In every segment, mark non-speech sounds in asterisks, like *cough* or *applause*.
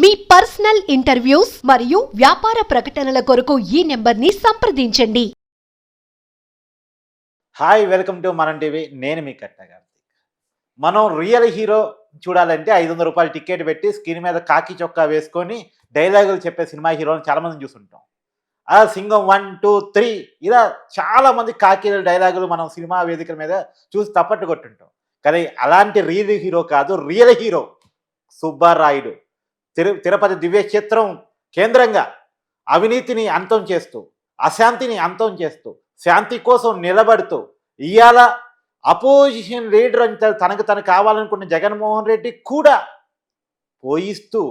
మీ personal interviews మరియు వ్యాపార ప్రకటనల కొరకు ఈ నెంబర్ని సంప్రదించండి. Hi welcome to Manam TV నేను మీ కట్ట కార్తీక్. మనం రియల్ హీరో చూడాలంటే ఐదు వందల రూపాయలు టికెట్ పెట్టి స్క్రీన్ మీద కాకి చొక్కా వేసుకొని డైలాగులు చెప్పే సినిమా హీరోని చాలామంది చూసుంటాం చూస్తుంటాం. ఆ సింగం వన్ టూ త్రీ ఇలా చాలామంది కాకి డైలాగులు మనం సినిమా వేదికల మీద చూసి తప్పట్టు కొట్టుంటాం. కానీ అలాంటి రియల్ హీరో కాదు రియల్ హీరో సుబ్బారాయుడు. తిరు తిరుపతి దివ్యక్షేత్రం కేంద్రంగా అవినీతిని అంతం చేస్తూ అశాంతిని అంతం చేస్తూ శాంతి కోసం నిలబడుతూ ఇవాళ అపోజిషన్ లీడర్ అని తనకు తను కావాలనుకున్న జగన్మోహన్ రెడ్డి కూడా పోయిస్తూ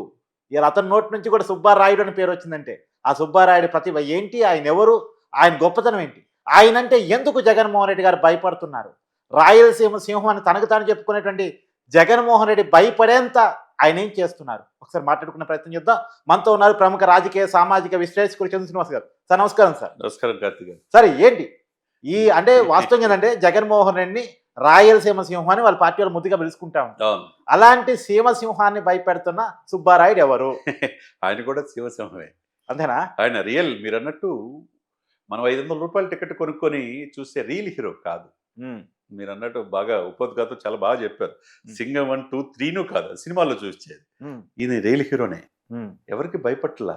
ఇలా అతని నోటి నుంచి కూడా సుబ్బారాయుడు అని పేరు వచ్చిందంటే ఆ సుబ్బారాయుడు ప్రతిభ ఏంటి? ఆయన ఎవరు? ఆయన గొప్పతనం ఏంటి? ఆయన అంటే ఎందుకు జగన్మోహన్ రెడ్డి గారు భయపడుతున్నారు? రాయలసీమ సింహం అని తనకు తాను చెప్పుకునేటువంటి జగన్మోహన్ రెడ్డి భయపడేంత ఆయన ఏం చేస్తున్నారు? ఒకసారి మాట్లాడుకునే ప్రయత్నం చేద్దాం. మనతో ఉన్నారు ప్రముఖ రాజకీయ సామాజిక విశ్లేషకుడు చంద్ర శ్రీనివాస్ గారు. సార్ నమస్కారం సార్. నమస్కారం కార్తీక్ గారు. సరే ఏంటి? ఈ అంటే వాస్తవం ఏంటంటే జగన్మోహన్ రెడ్డిని రాయలసీమ సింహం అని వాళ్ళ పార్టీ వాళ్ళు ముద్దుగా పిలుచుకుంటా ఉంటారు అలాంటి సీమ సింహాన్ని భయపెడుతున్న సుబ్బారాయుడు ఎవరు? *laughs* ఆయన కూడా శివసింహమే అంతేనా? ఆయన రియల్ మీరు అన్నట్టు మనం ఐదు వందల రూపాయల టికెట్ కొనుక్కొని చూసే రియల్ హీరో కాదు. మీరు అన్నట్టు బాగా ఉపోద్ఘాతం చాలా బాగా చెప్పారు. సింగం వన్ టూ త్రీను కాదు సినిమాలో చూసేది. ఈయన రియల్ హీరోనే. ఎవరికి భయపట్ల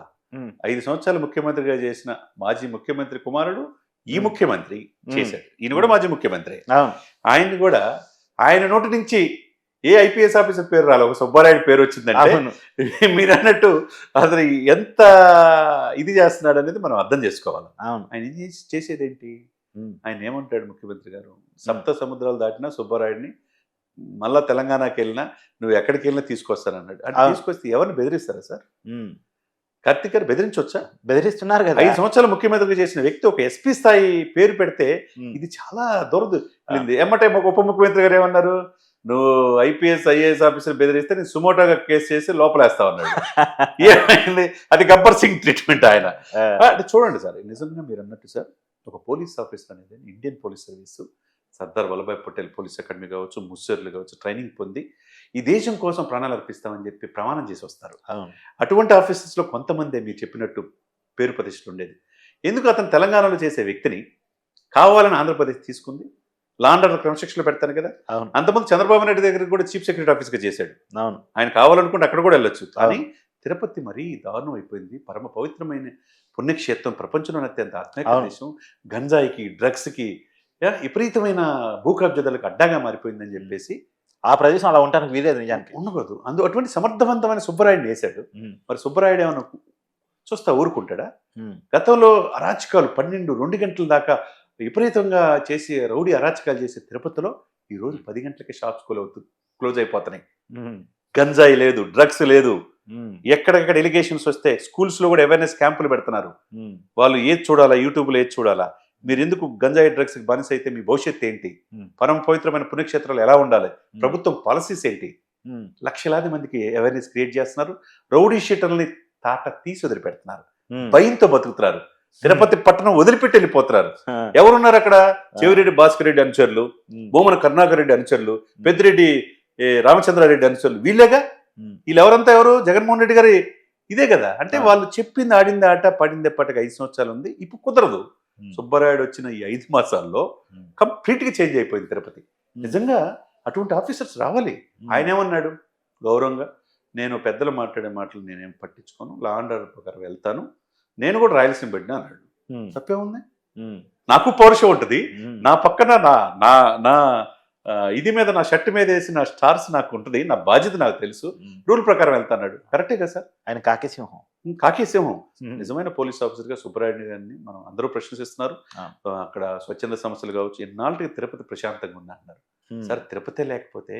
ఐదు సంవత్సరాలు ముఖ్యమంత్రిగా చేసిన మాజీ ముఖ్యమంత్రి కుమారుడు ఈ. ముఖ్యమంత్రి. చేశాడు. ఈయన కూడా మాజీ ముఖ్యమంత్రి. ఆయన్ని కూడా ఆయన నోటి నుంచి ఏ ఐపీఎస్ ఆఫీసర్ పేరు రాలి ఒక సుబ్బారాయుడు పేరు వచ్చిందంటే *laughs* మీరు అన్నట్టు అతను ఎంత ఇది చేస్తున్నాడు అనేది మనం అర్థం చేసుకోవాలి. ఆయన చేసేది ఏంటి ఆయన ఏమంటాడు ముఖ్యమంత్రి గారు? సప్త సముద్రాలు దాటినా సుబ్బారాయుడిని మళ్ళా తెలంగాణకి వెళ్ళినా నువ్వు ఎక్కడికి వెళ్ళినా తీసుకొస్తానన్నాడు. అంటే. తీసుకొస్తే ఎవరిని బెదిరిస్తారా సార్. కార్తీక్ గారు బెదిరించవచ్చా బెదిరిస్తున్నారు కదా. ఐదు సంవత్సరాలు ముఖ్యమంత్రిగా చేసిన వ్యక్తి ఒక ఎస్పీ స్థాయి పేరు పెడితే ఇది చాలా దొరదు. ఎమ్మటే ఉప ముఖ్యమంత్రి గారు ఏమన్నారు? నువ్వు ఐపీఎస్ ఐఏఎస్ ఆఫీసర్ బెదిరిస్తే నేను సుమోటోగా కేసు చేసి లోపలేస్తా అన్నాడు. *laughs* ఏమైంది? అది గబ్బర్ సింగ్ ట్రీట్మెంట్ ఆయన. అంటే చూడండి సార్ నిజంగా మీరు అన్నట్టు సార్ ఒక పోలీస్ ఆఫీసర్ అనేది Indian police service Sardar Vallabhbhai Patel police academy కావచ్చు ముస్సర్లు కావచ్చు ట్రైనింగ్ పొంది ఈ దేశం కోసం ప్రాణాలు అర్పిస్తామని చెప్పి ప్రమాణం చేసి వస్తారు. అవును. అటువంటి ఆఫీసర్స్లో కొంతమంది మీరు చెప్పినట్టు పేరు ప్రతిష్టలు ఉండేది. ఎందుకు అతను తెలంగాణలో చేసే వ్యక్తిని కావాలని ఆంధ్రప్రదేశ్ తీసుకుంది? లాండర్ క్రమశిక్షణలో పెడతాను కదా? అవును. అంతకుముందు చంద్రబాబు నాయుడు దగ్గర కూడా చీఫ్ సెక్రటరీ ఆఫీస్గా చేశాడు. అవును. ఆయన కావాలనుకుంటే అక్కడ కూడా వెళ్ళొచ్చు. కానీ తిరుపతి మరీ దారుణం అయిపోయింది. పరమ పవిత్రమైన పుణ్యక్షేత్రం ప్రపంచంలోనే అత్యంత ఆత్మీయ అవును. దేశం. గంజాయికి డ్రగ్స్కి విపరీతమైన భూ కబ్జాదాలకు అడ్డాగా మారిపోయిందని చెప్పేసి ఆ ప్రదేశం అలా ఉండడానికి వీలేదు నిజానికి. ఉండకూడదు. అందు అటువంటి సమర్థవంతమైన సుబ్బరాయుడిని వేశాడు మరి సుబ్బరాయుడు ఏమన్నా చూస్తా ఊరుకుంటాడా? గతంలో అరాచకాలు పన్నెండు రెండు గంటల దాకా విపరీతంగా చేసి రౌడీ అరాచకాలు చేసే తిరుపతిలో ఈ రోజు పది గంటలకి షాప్స్ క్లోజ్ క్లోజ్ అయిపోతున్నాయి. గంజాయి లేదు డ్రగ్స్ లేదు. ఎక్కడెక్కడ ఎలిగేషన్స్ వస్తే స్కూల్స్లో కూడా అవేర్నెస్ క్యాంపులు పెడుతున్నారు. వాళ్ళు ఏది చూడాలా యూట్యూబ్లో ఏది చూడాలా? మీరు ఎందుకు గంజాయి డ్రగ్స్ బానిస అయితే మీ భవిష్యత్తు ఏంటి. పరమ పవిత్రమైన పుణ్యక్షేత్రాలు ఎలా ఉండాలి? ప్రభుత్వం పాలసీస్ ఏంటి? లక్షలాది మందికి అవేర్నెస్ క్రియేట్ చేస్తున్నారు. రౌడీ షీటర్ని తాట తీసి వదిలిపెడుతున్నారు. భయంతో బతుకుతున్నారు. తిరుపతి పట్టణం వదిలిపెట్టి వెళ్ళిపోతున్నారు. ఎవరున్నారు అక్కడ? చెవిరెడ్డి భాస్కర్ రెడ్డి అనుచరులు భూమన కరుణాకర్ రెడ్డి అనుచరులు పెద్దిరెడ్డి రామచంద్రారెడ్డి అనుచరులు వీళ్ళేగా? వీళ్ళు ఎవరంతా ఎవరు? జగన్మోహన్ రెడ్డి గారి ఇదే కదా. అంటే. వాళ్ళు చెప్పింది ఆడింది ఆట పడింది ఎప్పటికి ఐదు సంవత్సరాలు ఉంది. ఇప్పుడు కుదరదు. సుబ్బరాయుడు వచ్చిన ఈ ఐదు మాసాల్లో ఉమ్, కంప్లీట్గా చేంజ్ అయిపోయింది తిరుపతి. నిజంగా అటువంటి ఆఫీసర్స్ రావాలి. ఆయన ఏమన్నాడు? గౌరవంగా నేను పెద్దలు మాట్లాడే మాటలు నేనేం పట్టించుకోను. లా అండ్ ఆర్డర్ ప్రకారం వెళ్తాను. నేను కూడా రాయలసీమ బిడ్డ అన్నాడు. ఉమ్, తప్పే ఉంది. ఉమ్, నాకు పౌరుషం ఉంటుంది. నా పక్కన నా నా నా ఇది మీద నా షర్ట్ మీద వేసిన స్టార్స్ నాకు ఉంటుంది నా బాధ్యత నాకు తెలుసు. రూల్ ప్రకారం వెళ్తాన్నాడు. కరెక్టే కదా సార్? ఆయన కాకి సింహం కాకేసేమో ఉమ్, నిజమైన పోలీస్ ఆఫీసర్గా సుబ్బరాయుడు గారిని మనం అందరూ ప్రశ్నిస్తున్నారు. అక్కడ స్వచ్ఛంద సంస్థలు కావచ్చు ఎన్నాళ్ళకి తిరుపతి ప్రశాంతంగా ఉంది అంటున్నారు. ఉమ్, సార్ తిరుపతి లేకపోతే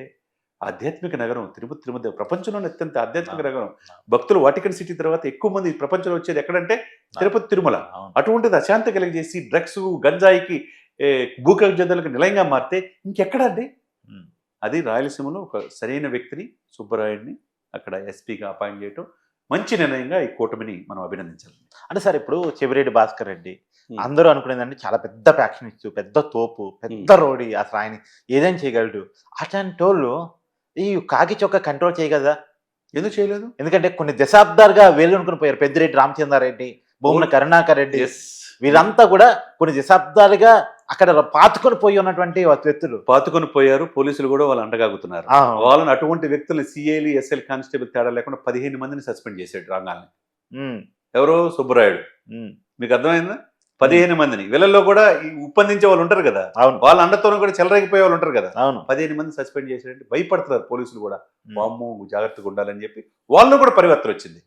ఆధ్యాత్మిక నగరం తిరుపతి తిరుమతి ప్రపంచంలోనే అత్యంత ఆధ్యాత్మిక. నగరం. భక్తులు వాటికన్ సిటీ తర్వాత ఎక్కువ మంది ప్రపంచంలో వచ్చేది ఎక్కడంటే తిరుపతి తిరుమల. అటువంటిది అశాంతి కలిగజేసి డ్రగ్స్ గంజాయికి ఏ, భూకబ్జాదాలకు నిలయంగా మారితే ఇంకెక్కడ అండి? ఉమ్, అది రాయలసీమలో ఒక సరైన వ్యక్తిని సుబ్బరాయుడిని అక్కడ ఎస్పీగా అపాయింట్ చేయటం మంచి నిర్ణయంగా ఈ కూటమిని మనం అభినందించాలి. అంటే సార్ ఇప్పుడు చెవిరెడ్డి భాస్కర్ రెడ్డి. అందరూ అనుకునేదంటే చాలా పెద్ద ప్యాక్షనిస్ట్ పెద్ద తోపు పెద్ద రోడి అసలు ఆయన ఏదైనా చేయగలడు. అట్లాంటి వాళ్ళు ఈ కాకి చొక్క కంట్రోల్ చేయగలదా? ఎందుకు చేయలేదు? ఎందుకంటే కొన్ని దశాబ్దాలుగా వేలునుకుని పోయారు పెద్దిరెడ్డి రామచంద్రారెడ్డి భూముల కరుణాకర్ రెడ్డి. వీరంతా కూడా కొన్ని దశాబ్దాలుగా అక్కడ పాతుకొని పోయి ఉన్నటువంటి వ్యక్తులు. పాతుకొని పోయారు పోలీసులు కూడా వాళ్ళు అండగాగుతున్నారు వాళ్ళని అటువంటి వ్యక్తులు సిఐలు ఎస్ఎల్ కానిస్టేబుల్ తేడా లేకుండా పదిహేను మందిని సస్పెండ్ చేశాడు రంగాల్ని. ఎవరో సుబ్బరాయుడు. మీకు అర్థమైందా? పదిహేను మందిని. వీళ్ళల్లో కూడా ఉప్పందించే వాళ్ళు ఉంటారు కదా. అవును. వాళ్ళ అండతోనే కూడా చెలరేగిపోయే వాళ్ళు ఉంటారు కదా. అవును. పదిహేను మంది సస్పెండ్ చేశారంటే భయపడుతున్నారు పోలీసులు కూడా. వామ్మో జాగ్రత్తగా ఉండాలని చెప్పి వాళ్ళు కూడా పరివర్తన వచ్చింది.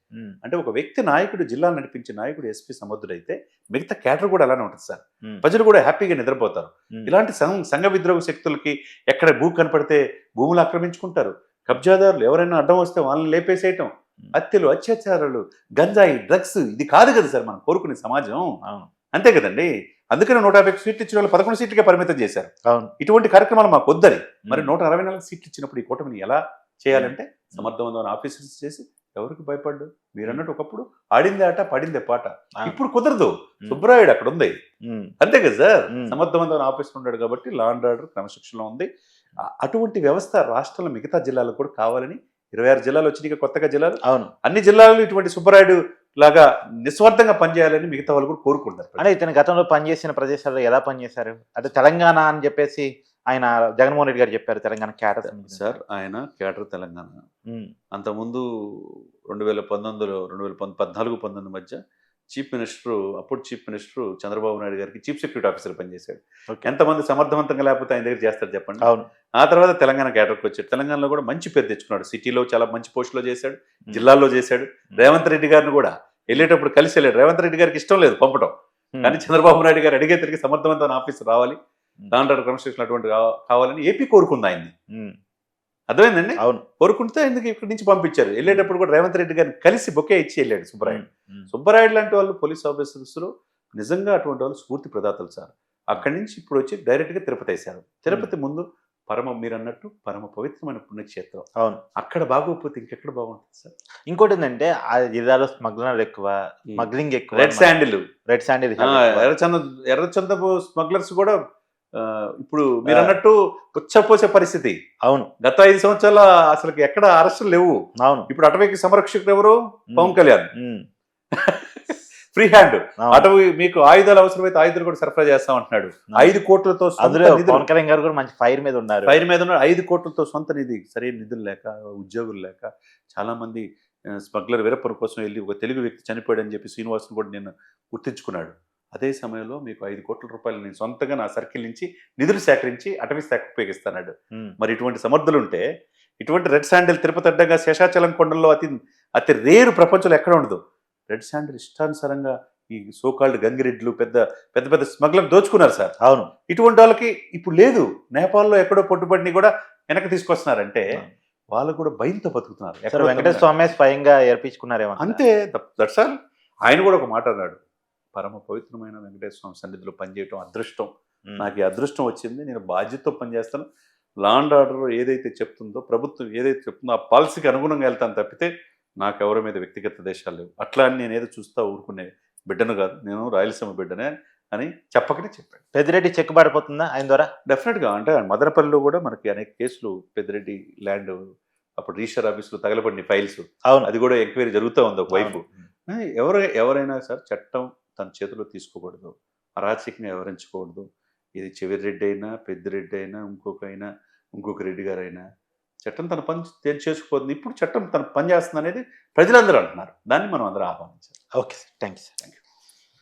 అంటే ఒక వ్యక్తి నాయకుడు జిల్లా నడిపించే నాయకుడు ఎస్పీ సముద్రుడైతే మిగతా క్యాటర్ కూడా అలానే ఉంటుంది సార్. ప్రజలు కూడా హ్యాపీగా నిద్రపోతారు. ఇలాంటి సంఘ సంఘ విద్రోహ శక్తులకి ఎక్కడ భూ కనపడితే భూములు ఆక్రమించుకుంటారు. కబ్జాదారులు ఎవరైనా అడ్డం వస్తే వాళ్ళని లేపేసేయటం. హత్యలు అత్యాచారాలు గంజాయి డ్రగ్స్ ఇది కాదు కదా సార్ మనం కోరుకునే సమాజం. అవును. అంతే కదండి. అందుకని నూట యాభై సీట్లు ఇచ్చిన వాళ్ళు పదకొండు సీట్లకే పరిమితం చేశారు. అవును. ఇటువంటి కార్యక్రమాలు మాకు వద్దని. మరి నూట అరవై నాలుగు సీట్లు ఇచ్చినప్పుడు ఈ కూటమిని ఎలా చేయాలంటే సమర్థవంతమైన ఆఫీసర్స్ చేసి ఎవరికి భయపడ్డు? మీరు అన్నట్టు ఒకప్పుడు ఆడిందే ఆట పడిందే పాట. ఇప్పుడు కుదరదు. సుబ్బరాయుడు అక్కడ ఉంది. అంతే కదా సార్. సమర్థవంతమైన ఆఫీసర్ ఉన్నాడు కాబట్టి లా అండ్ ఆర్డర్ క్రమశిక్షణలో ఉంది. అటువంటి వ్యవస్థ రాష్ట్రంలో మిగతా జిల్లాలకు కూడా కావాలని ఇరవై ఆరు జిల్లాలు వచ్చినాయి కొత్తగా జిల్లాలు. అవును. అన్ని జిల్లాల్లో ఇటువంటి సుబ్బరాయుడు లాగా నిస్వార్థంగా పనిచేయాలని మిగతా వాళ్ళు కూడా కోరుకుంటారు అంటే ఇతను గతంలో పనిచేసిన ప్రదేశాల్లో ఎలా పనిచేశారు? అంటే తెలంగాణ అని చెప్పేసి ఆయన జగన్మోహన్ రెడ్డి గారు చెప్పారు తెలంగాణ క్యాటర్ సార్ ఆయన కేటర్ తెలంగాణ. అంతకుముందు రెండు వేల పంతొమ్మిదిలో రెండు వేల పద్నాలుగు పంతొమ్మిది మధ్య చీఫ్ మినిస్టర్ అప్పుడు చీఫ్ మినిస్టర్ చంద్రబాబు నాయుడు గారికి చీఫ్ సెక్యూరిటీ ఆఫీసర్ పనిచేశాడు. ఎంతమంది సమర్థవంతంగా లేకపోతే ఆయన దగ్గర చేస్తారు చెప్పండి? అవును. ఆ తర్వాత తెలంగాణ కేటర్కి వచ్చాడు. తెలంగాణలో కూడా మంచి పేరు తెచ్చుకున్నాడు. సిటీలో చాలా మంచి పోస్టులో చేశాడు. జిల్లాల్లో చేశాడు. రేవంత్ రెడ్డి గారిని కూడా వెళ్ళేటప్పుడు కలిసి వెళ్ళాడు. రేవంత్ రెడ్డి గారికి ఇష్టం లేదు పంపడం కానీ చంద్రబాబు నాయుడు గారు అడిగే తిరిగి సమర్థవంతమైన ఆఫీసర్ రావాలి. దాంట్లో క్రమశిక్షణ అటువంటి కావాలని ఏపీ కోరుకుంది ఆయన్ని. అర్థమైందండి? అవును. కోరుకుంటే ఎందుకు ఇక్కడి నుంచి పంపించారు? వెళ్ళేటప్పుడు కూడా రేవంత్ రెడ్డి గారిని కలిసి బొకే ఇచ్చి వెళ్ళాడు సుబ్బరాయుడు. సుబ్బరాయుడు లాంటి వాళ్ళు పోలీస్ ఆఫీసర్స్ నిజంగా అటువంటి వాళ్ళు స్ఫూర్తి ప్రదాతలు సార్. అక్కడి నుంచి ఇప్పుడు వచ్చి డైరెక్ట్గా తిరుపతి వేశారు. తిరుపతి ముందు పరమ మీరు అన్నట్టు పరమ పవిత్రమైన పుణ్యక్షేత్రం. అవును. అక్కడ బాగోకపోతే ఇంకెక్కడ బాగుంటుంది సార్? ఇంకోటి ఏంటంటే ఆ జిల్లాలో స్మగ్లర్లు ఎక్కువ స్మగ్లింగ్ ఎక్కువ రెడ్ శాండిల్. రెడ్ శాండిల్ ఎర్రచంద ఎర్రచందపు స్మగ్లర్స్ కూడా ఇప్పుడు మీరు. అన్నట్టు పుచ్చపోసే పరిస్థితి. అవును. గత ఐదు సంవత్సరాల అసలు ఎక్కడ అరెస్టులు లేవు. అవును. ఇప్పుడు అటవీకి సంరక్షకుడు ఎవరు? పవన్ కళ్యాణ్. Free hand. అటవీ మీకు ఆయుధాలు అవసరమైతే ఆయుధాలు కూడా సరఫరా చేస్తాం అంటున్నాడు ఐదు కోట్లతో పవన్ కళ్యాణ్ గారు కూడా మంచి ఫైర్ మీద ఉన్నారు. ఫైర్ మీద ఉన్న ఐదు కోట్లతో సొంత నిధి సరైన నిధులు లేక ఉద్యోగులు లేక చాలా మంది స్మగ్లర్ వీరప్పని కోసం వెళ్ళి ఒక తెలుగు వ్యక్తి చనిపోయాడని చెప్పి శ్రీనివాసును కూడా నేను గుర్తించుకున్నాడు. అదే సమయంలో మీకు ఐదు కోట్ల రూపాయలు నేను సొంతంగా నా సర్కిల్ నుంచి నిధులు సేకరించి అటవీ శాఖ ఉపయోగిస్తున్నాడు. మరి ఇటువంటి సమర్థులు ఉంటే ఇటువంటి రెడ్ శాండిల్ తిరుపతి అడ్డంగా శేషాచలం కొండల్లో అతి అతి రేరు ప్రపంచంలో ఎక్కడ ఉండదు. రెడ్ శాండిల్ ఇష్టానుసారంగా ఈ సోకాల్డ్ గంగిరెడ్లు పెద్ద పెద్ద పెద్ద స్మగ్లర్ దోచుకున్నారు సార్. అవును. ఇటువంటి వాళ్ళకి ఇప్పుడు లేదు. నేపాల్లో ఎక్కడో పట్టుబడిని కూడా వెనక్కి తీసుకొస్తున్నారంటే వాళ్ళు కూడా భయంతో బతుకుతున్నారు. సార్ వెంకటేశ్వర స్వామి స్వయంగా ఏర్పించుకున్నారేమో అంతే దట్స్ ఆల్ ఆయన కూడా ఒక మాట అన్నాడు. పరమ పవిత్రమైన వెంకటేశ్వర స్వామి సన్నిధిలో పనిచేయటం అదృష్టం. నాకు ఈ అదృష్టం వచ్చింది. నేను బాధ్యతతో పనిచేస్తాను. లాండ్ ఆర్డర్ ఏదైతే చెప్తుందో ప్రభుత్వం ఏదైతే చెప్తుందో ఆ పాలసీకి అనుగుణంగా వెళ్తాను తప్పితే నాకు ఎవరి మీద వ్యక్తిగత దేశాలు లేవు. అట్లా అని నేను ఏదో చూస్తా ఊరుకునే బిడ్డను కాదు. నేను రాయలసీమ బిడ్డనే అని చెప్పకనే చెప్పాడు పెద్దిరెడ్డి చెక్కుబడిపోతుందా ఆయన ద్వారా? డెఫినెట్గా అంటే మదనపల్లిలో కూడా మనకి అనేక కేసులు పెద్దిరెడ్డి ల్యాండ్ అప్పుడు రిజిస్టర్ ఆఫీసులో తగలబడిన ఫైల్స్. అవును. అది కూడా ఎంక్వైరీ జరుగుతూ ఉంది ఒకవైపు ఎవరు ఎవరైనా సార్ చట్టం తన చేతిలో తీసుకోకూడదు. అరాచకంగా వ్యవహరించకూడదు ఇది చెవిరి రెడ్డి అయినా పెద్దిరెడ్డి అయినా ఇంకొక అయినా ఇంకొక రెడ్డి గారైనా చట్టం తన పని చేసుకుపోతుంది ఇప్పుడు చట్టం తన పని చేస్తుంది అనేది ప్రజలందరూ అంటున్నారు. దాన్ని మనం అందరూ ఆహ్వానించాలి. Okay sir. Thank you sir